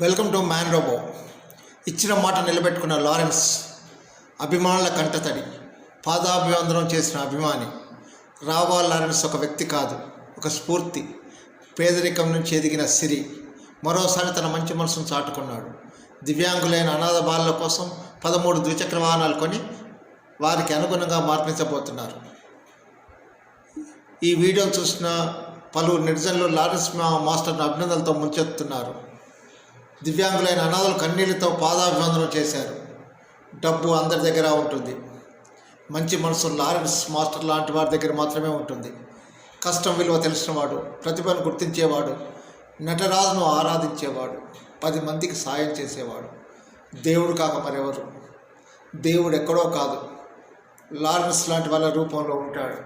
Welcome to man robo ఇచ్చిన మాట నిలబెట్టుకున్న Lawrence అభిమానుల కంటతడి పాదాభివందనం చేసిన అభిమాని. రావా లారెన్స్ ఒక వ్యక్తి కాదు ఒక స్ఫూర్తి. పేదరికం నుంచి ఎదిగిన సిరి మరోసారి తన మంచి మనసును చాటుకున్నాడు. దివ్యాంగులైన అనాథ బాలల కోసం పదమూడు ద్విచక్ర వాహనాలు కొని వారికి అనుగుణంగా మార్పించబోతున్నారు. ఈ వీడియో చూసిన పలువురు నెటిజన్లు లారెన్స్ మాస్టర్ను అభినందనలతో ముంచెత్తున్నారు. దివ్యాంగులైన అనాథలు కన్నీళ్ళతో పాదాభివందనం చేశారు. డబ్బు అందరి దగ్గర ఉంటుంది. మంచి మనసు లారెన్స్ మాస్టర్ లాంటి వారి దగ్గర మాత్రమే ఉంటుంది. కష్టం విలువ తెలిసినవాడు ప్రతిభను గుర్తించేవాడు నటరాజును ఆరాధించేవాడు పది మందికి సాయం చేసేవాడు. దేవుడు కాక మరెవరు? దేవుడు ఎక్కడో కాదు. లారెన్స్ లాంటి వాళ్ళ రూపంలో ఉంటాడు.